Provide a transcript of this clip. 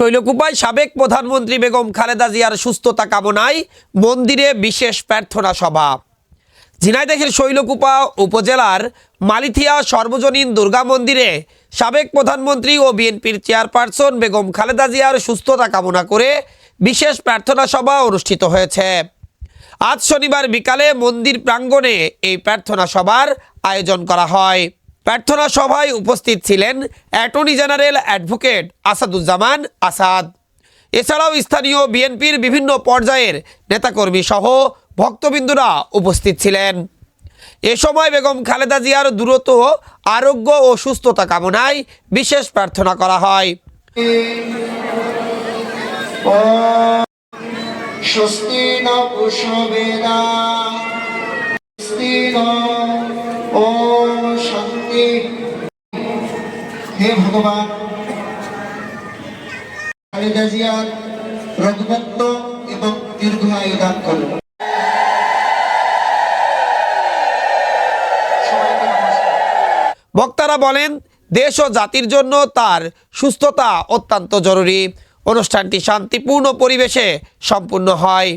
শৈলকুপায় সাবেক প্রধানমন্ত্রী বেগম খালেদা জিয়ার সুস্থতা কামনায় মন্দিরে বিশেষ প্রার্থনা সভা। ঝিনাইদহের শৈলকুপা উপজেলার মালিথিয়া সর্বজনীন দুর্গা মন্দিরে সাবেক প্রধানমন্ত্রী ও বিএনপির চেয়ারপারসন বেগম খালেদা জিয়ার সুস্থতা কামনা করে বিশেষ প্রার্থনা সভা অনুষ্ঠিত হয়েছে। আজ শনিবার বিকালে মন্দির প্রাঙ্গণে এই প্রার্থনা সভার আয়োজন করা হয়। প্রার্থনা সভায় উপস্থিত ছিলেন attorney general advocate Asaduzzaman Asad. এছাড়াও স্থানীয় বিএনপির বিভিন্ন পর্যায়ের নেতাকর্মী সহ ভক্তবিন্দুরা উপস্থিত ছিলেন। এ সময় বেগম খালেদা জিয়ার দ্রুত আরোগ্য ও সুস্থতা কামনায় বিশেষ প্রার্থনা করা হয়। হে ভগবান। এবং দান করুন। বক্তারা বলেন, দেশ ও জাতির জন্য তার সুস্থতা অত্যন্ত জরুরি। অনুষ্ঠানটি শান্তিপূর্ণ পরিবেশে সম্পূর্ণ হয়।